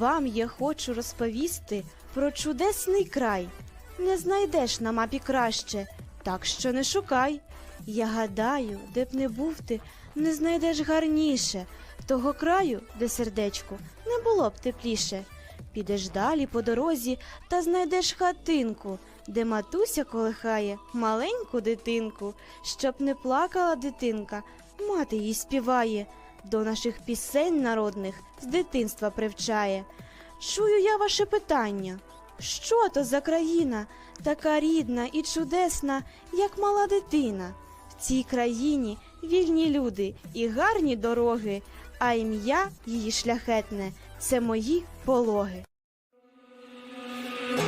Вам я хочу розповісти про чудесний край. Не знайдеш на мапі краще, так що не шукай. Я гадаю, де б не був ти, не знайдеш гарніше того краю, де сердечку не було б тепліше. Підеш далі по дорозі та знайдеш хатинку, де матуся колихає маленьку дитинку, щоб не плакала дитинка, мати їй співає, до наших пісень народних з дитинства привчає. Чую я ваше питання. Що то за країна, така рідна і чудесна, як мала дитина? В цій країні вільні люди і гарні дороги, а ім'я її шляхетне це мої пологи.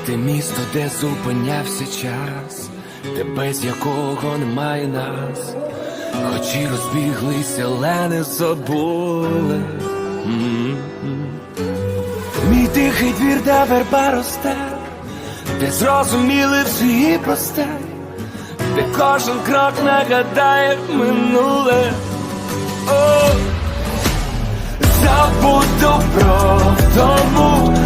Ти місто, де зупинявся час, де без якого немає нас, хоч розбіглися, але не забули. Мій тихий двір, де верба росте, де зрозуміли всі просте, де кожен крок нагадає минуле. О! Забуду про тому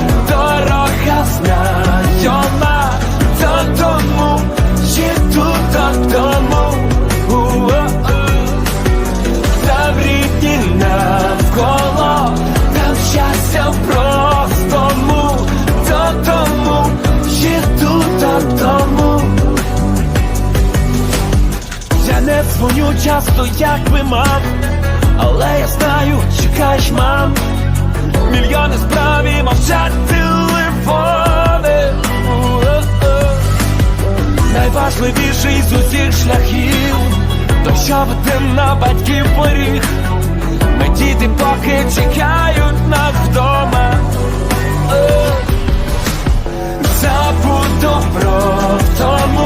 дзвоню часто, як би мав, але я знаю, чекаєш, мам. Мільйони справ і мовчать телефони. Найважливіший з усіх шляхів, то що веде на батьків поріг. Ми діти поки чекають нас вдома. О. Забуду про тому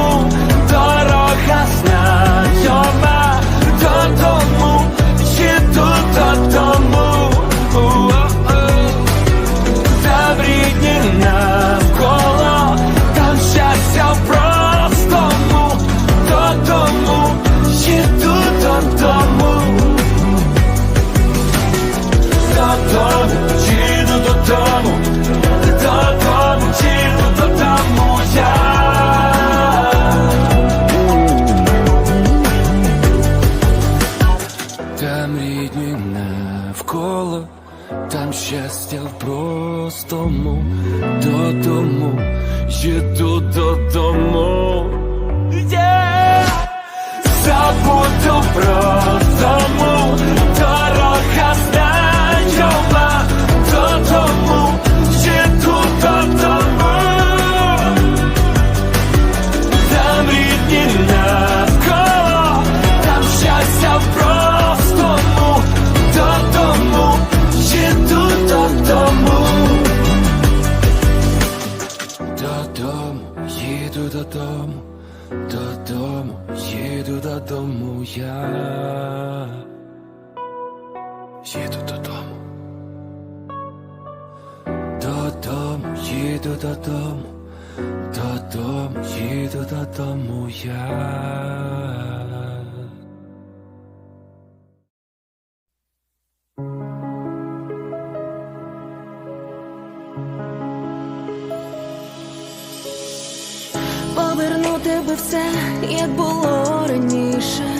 простому, додому, їду додому. Yeah! Забуду про Їду додому. Додому, їду додому. Додому, їду додому я. Повернути би все, як було раніше.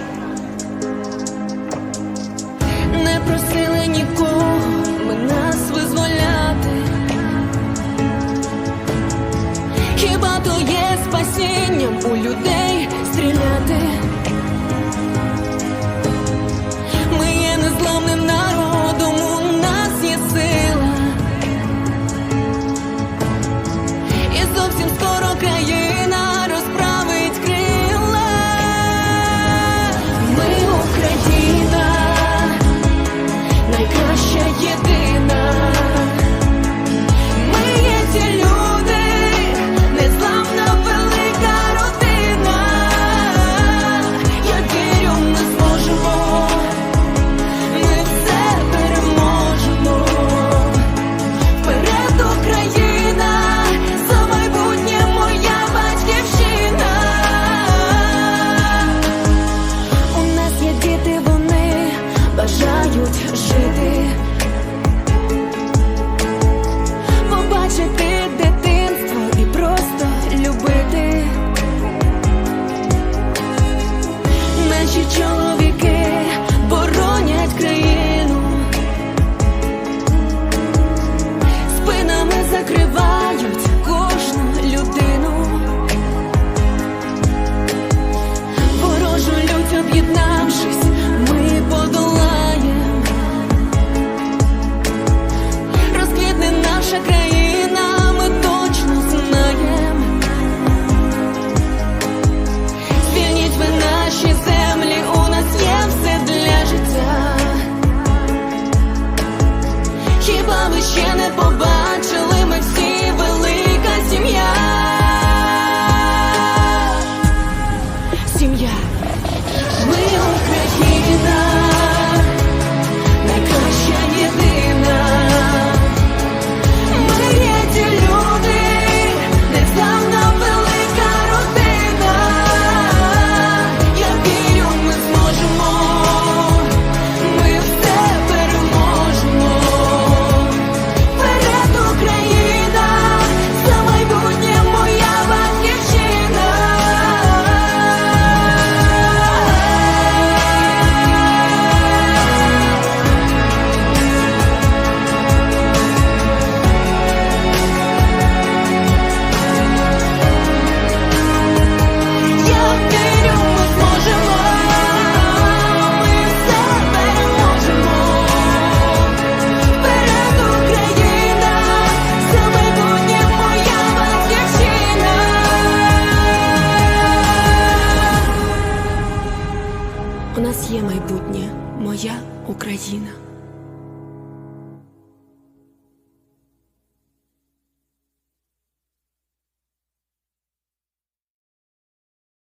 У людей майбутнє, моя Україна.